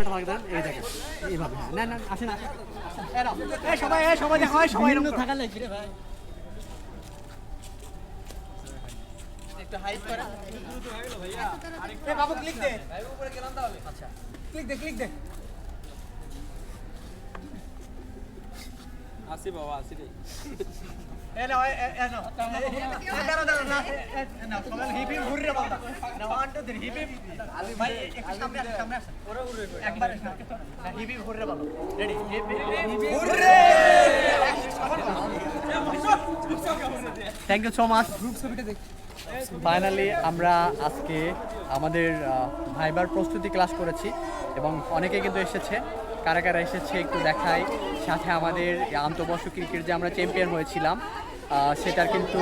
এই দেখেন এইভাবে হ্যাঁ। না না আসেন সবাই সবাই দেখো সবাই থাকা লাগবে রে ভাই। একটু হাইপ করে বাবু ক্লিক দে। উপরে গেলাম তাহলে আচ্ছা। ক্লিক দে ক্লিক দে। আসি বাবা আসি রে thank you so much group ছবিটা দেখ ফাইনালি আমরা আজকে আমাদের ভাইবার প্রস্তুতি ক্লাস করেছি এবং অনেকে কিন্তু এসেছে। কারা কারা এসেছে একটু দেখাই। সাথে আমাদের আন্তবর্ষ ক্রিকেট যে আমরা চ্যাম্পিয়ন হয়েছিলাম সেটার কিন্তু